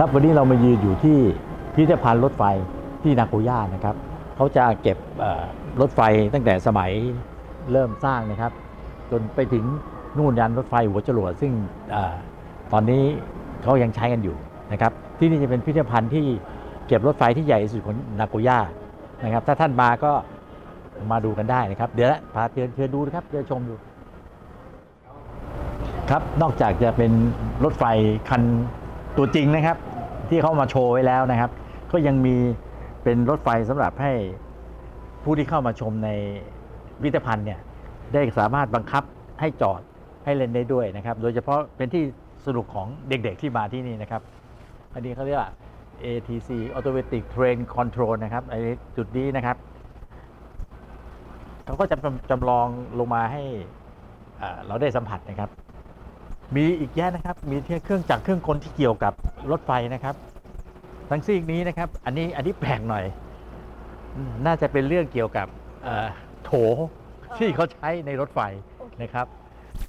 ครับวันนี้เรามายืนอยู่ที่พิพิธภัณฑ์รถไฟที่นาโกย่านะครับเขาจะเก็บรถไฟตั้งแต่สมัยเริ่มสร้างนะครับ จนไปถึงนู่นยันรถไฟหัวจรวดซึ่งอตอนนี้เขายังใช้กันอยู่นะครับ ที่นี่จะเป็นพิพิธภัณฑ์ที่เก็บรถไฟที่ใหญ่ที่สุดของนาโกย่านะครับ ถ้าท่านมาก็มาดูกันได้นะครับ เดี๋ยวนะพาเชิญเชิญดูนะครับเชิญชมดูครับนอกจากจะเป็นรถไฟคัน ตัวจริงนะครับ ที่เขามาโชว์ไว้แล้วนะครับ ก็ยังมีเป็นรถไฟสำหรับให้ผู้ที่เข้ามาชมในพิพิธภัณฑ์เนี่ยได้สามารถบังคับให้จอดให้เล่นได้ด้วยนะครับ โดยเฉพาะเป็นที่สนุกของเด็กๆที่มาที่นี่นะครับ อันนี้เขาเรียกว่า ATC Automatic Train Control นะครับไอ้จุดนี้นะครับเขาก็จะจำจำลองลงมาให้เราได้สัมผัสนะครับ มีอีกแยะนะครับ มีเครื่องจักรเครื่องกลที่เกี่ยวกับรถไฟนะครับ ทั้งซีกนี้นะครับ อันนี้อันนี้แปลกหน่อย น่าจะเป็นเรื่องเกี่ยวกับโถที่เขาใช้ในรถไฟนะครับ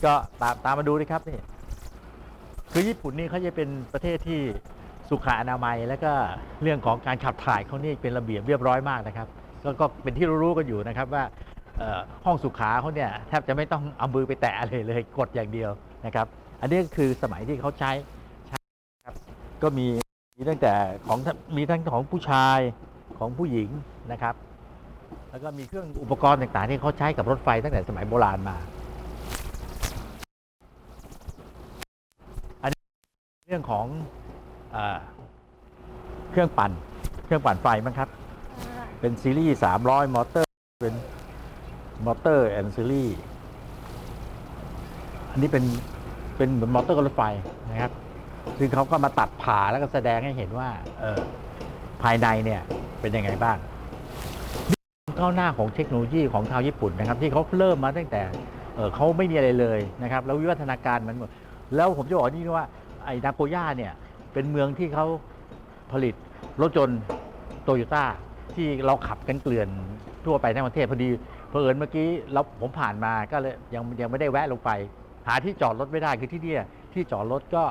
ก็ตามตามมาดูนะครับนี่คือญี่ปุ่นนี่เขาจะเป็นประเทศที่สุขอนามัย และก็เรื่องของการขับถ่ายเขานี่เป็นระเบียบเรียบร้อยมากนะครับก็ก็เป็นที่รู้ๆกันอยู่นะครับว่าห้องสุขาเขาเนี่ยแทบจะไม่ต้องเอามือไปแตะอะไรเลยกดอย่างเดียวนะครับ อันนี้คือสมัยที่เขาใช้ใช้ครับก็มีมีตั้งแต่ของมีทั้งของผู้ชายของผู้หญิงนะครับ แล้วก็มีเครื่องอุปกรณ์ต่างๆที่เขาใช้กับรถไฟตั้งแต่สมัยโบราณมา อันนี้เรื่องของเออเครื่องปั่น เครื่องปั่นไฟมั้งครับ เป็นซีรีส์300 มอเตอร์ เป็นมอเตอร์แอนซีรีส์อันนี้เป็น เป็นเหมือนมอเตอร์รถไฟนะครับ ซึ่งเขาก็มาตัดผ่าแล้วก็แสดงให้เห็นว่าเออภายในเนี่ยเป็นยังไงบ้างนี่ก้าวหน้าของเทคโนโลยีของชาวญี่ปุ่นนะครับ ที่เขาเริ่มมาตั้งแต่เออเขาไม่มีอะไรเลยนะครับ แล้ววิวัฒนาการมันหมดแล้วผมจะบอกนี่ว่าไอ้นาโกย่าเนี่ยเป็นเมืองที่เขาผลิตรถยนต์โตโยต้าที่เราขับกันเกลื่อนทั่วไปทั้งประเทศพอดีเผอิญเมื่อกี้เราผมผ่านมาก็เลยยังยังไม่ได้แวะลงไป หาที่จอดรถไม่ได้คือที่เนี่ยที่จอดรถก็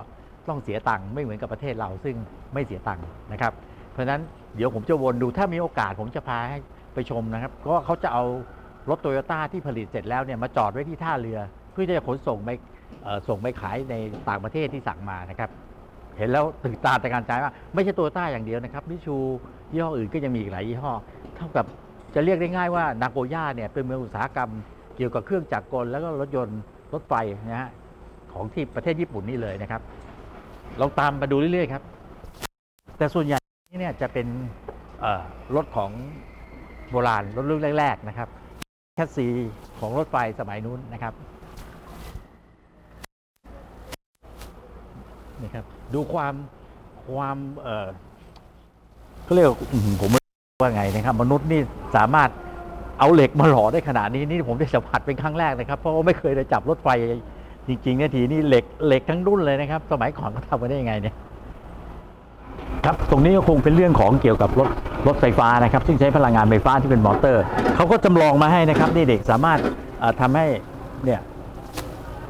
ต้องเสียตังค์ไม่เหมือนกับประเทศเราซึ่งไม่เสียตังค์นะครับ เพราะฉะนั้นเดี๋ยวผมจะวนดูถ้ามีโอกาสผมจะพาให้ไปชมนะครับก็เขาจะเอารถโตโยต้าที่ผลิตเสร็จแล้วเนี่ยมาจอดไว้ที่ท่าเรือ เพื่อที่จะขนส่งไปส่งไปขายในต่างประเทศที่สั่งมานะครับ เห็นแล้วตื่นตาแต่การใจว่าไม่ใช่โตโยต้าอย่างเดียวนะครับมิชูยี่ห้ออื่นก็ยังมีอีกหลายยี่ห้อ เท่ากับจะเรียกได้ง่ายว่านาโกย่าเนี่ยเป็นเมืองอุตสาหกรรมเกี่ยวกับเครื่องจักรกลแล้วก็รถยนต์ รถไฟนะฮะของที่ประเทศญี่ปุ่นนี่เลยนะครับลองตามมาดูเรื่อยๆครับ แต่ส่วนใหญ่นี่เนี่ยจะเป็นรถของโบราณรถรุ่นแรก ๆ นะครับ แคสซีของรถไฟสมัยนู้นนะครับนี่ครับ ดูความความเออเขาเรียกผมว่าไงนะครับ มนุษย์นี่สามารถ เอาเหล็กมาหล่อได้ขนาดนี้นี่ผมได้สัมผัสเป็นครั้งแรกนะครับ เพราะว่าไม่เคยได้จับรถไฟจริงๆเนี่ยทีนี่เหล็กเหล็กทั้งรุ่นเลยนะครับ สมัยก่อนเขาทำกันได้ยังไงเนี่ยครับ ตรงนี้ก็คงเป็นเรื่องของเกี่ยวกับรถรถไฟฟ้านะครับ ซึ่งใช้พลังงานไฟฟ้าที่เป็นมอเตอร์เขาก็จำลองมาให้นะครับนี่เด็กสามารถเอ่อทำให้เนี่ย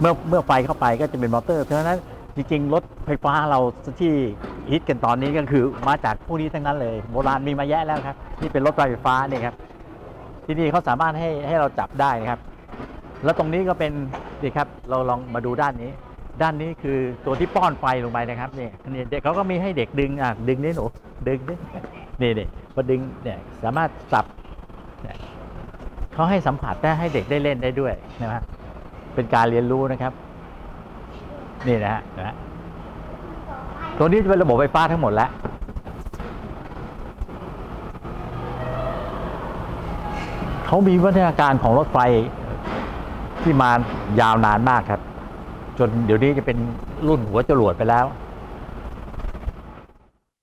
เมื่อเมื่อไฟเข้าไปก็จะเป็นมอเตอร์เพราะฉะนั้นจริงๆรถไฟฟ้าเราที่ฮิตกันตอนนี้ก็คือมาจากพวกนี้ทั้งนั้นเลย โบราณมีมาแยะแล้วครับ นี่เป็นรถไฟฟ้าเนี่ยครับ ที่นี่เขาสามารถให้ให้เราจับได้นะครับ แล้วตรงนี้ก็เป็นนี่ครับ เราลองมาดูด้านนี้ ด้านนี้คือตัวที่ป้อนไฟลงไปนะครับนี่นี่เด็กเขาก็มีให้เด็กดึงอะดึงนี่หนูดึงนี่นี่นี่พอดึงเนี่ยสามารถสับเขาให้สัมผัสได้ให้เด็กได้เล่นได้ด้วยนะฮะเป็นการเรียนรู้นะครับ นี่นะฮะนะฮะตัวนี้จะเป็นระบบไฟฟ้าทั้งหมดแล้ว เขามีวัฒนาการของรถไฟที่มายาวนานมากครับ จนเดี๋ยวนี้จะเป็นรุ่นหัวจรวดไปแล้ว